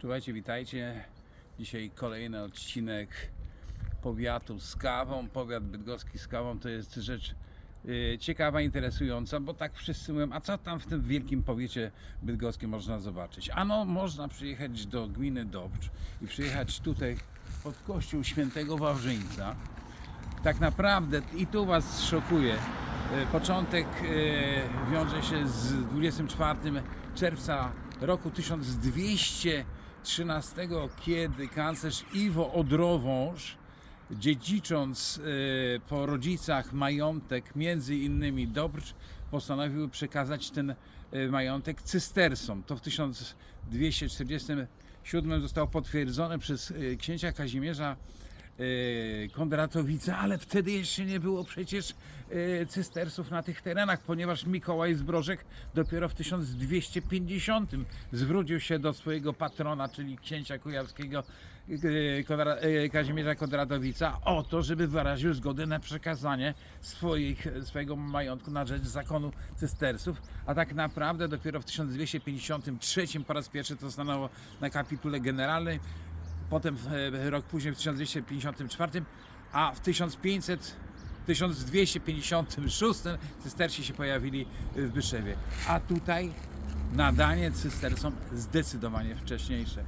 Słuchajcie, witajcie. Dzisiaj kolejny odcinek powiatu z kawą. Powiat bydgoski z kawą to jest rzecz y, ciekawa, interesująca, bo tak wszyscy mówią, a co tam w tym wielkim powiecie bydgoskim można zobaczyć? Ano, można przyjechać do gminy Dobrcz i przyjechać tutaj pod kościół świętego Wawrzyńca. Tak naprawdę, i tu Was szokuje, e, początek e, wiąże się z 24 czerwca roku 1213, kiedy kanclerz Iwo Odrowąż, dziedzicząc e, po rodzicach majątek, między innymi Dobrcz, postanowił przekazać ten e, majątek cystersom. To w 1247 zostało potwierdzone przez e, księcia Kazimierza Kondratowice, ale wtedy jeszcze nie było przecież e, cystersów na tych terenach, ponieważ Mikołaj Zbrożek dopiero w 1250 zwrócił się do swojego patrona, czyli księcia kujawskiego e, Kazimierza Kondratowica o to, żeby wyraził zgodę na przekazanie swoich, swojego majątku na rzecz zakonu cystersów, a tak naprawdę dopiero w 1253 po raz pierwszy to stanęło na kapitule generalnej, potem e, rok później w 1254, a w 1500 1256 cystersi się pojawili w Byszewie. A tutaj nadanie cystersom zdecydowanie wcześniejsze. E,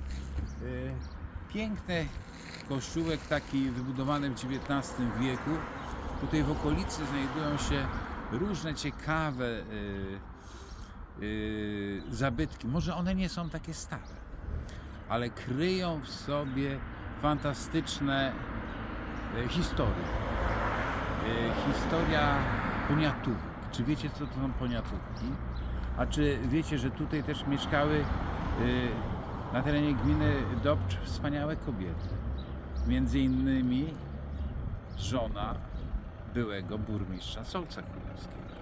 Piękny kościółek taki wybudowany w XIX wieku. Tutaj w okolicy znajdują się różne ciekawe e, zabytki. Może one nie są takie stare ale kryją w sobie fantastyczne e, historie. E, Historia poniatówek. Czy wiecie, co to są poniatówki? A czy wiecie, że tutaj też mieszkały e, na terenie gminy Dobrcz wspaniałe kobiety? Między innymi żona byłego burmistrza Solca Królewskiego.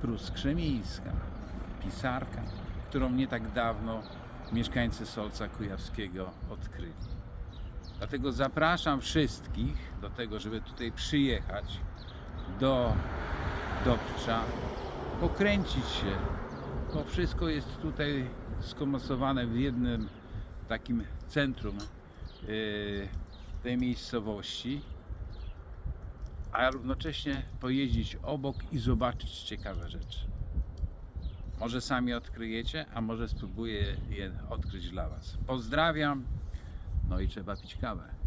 Prus Krzemińska, pisarka, którą nie tak dawno mieszkańcy Solca Kujawskiego odkryli. Dlatego zapraszam wszystkich do tego, żeby tutaj przyjechać do Dobcza, pokręcić się, bo wszystko jest tutaj skomasowane w jednym takim centrum yy, tej miejscowości, a równocześnie pojeździć obok i zobaczyć ciekawe rzeczy. Może sami odkryjecie, a może spróbuję je odkryć dla Was. Pozdrawiam. No i trzeba pić kawę.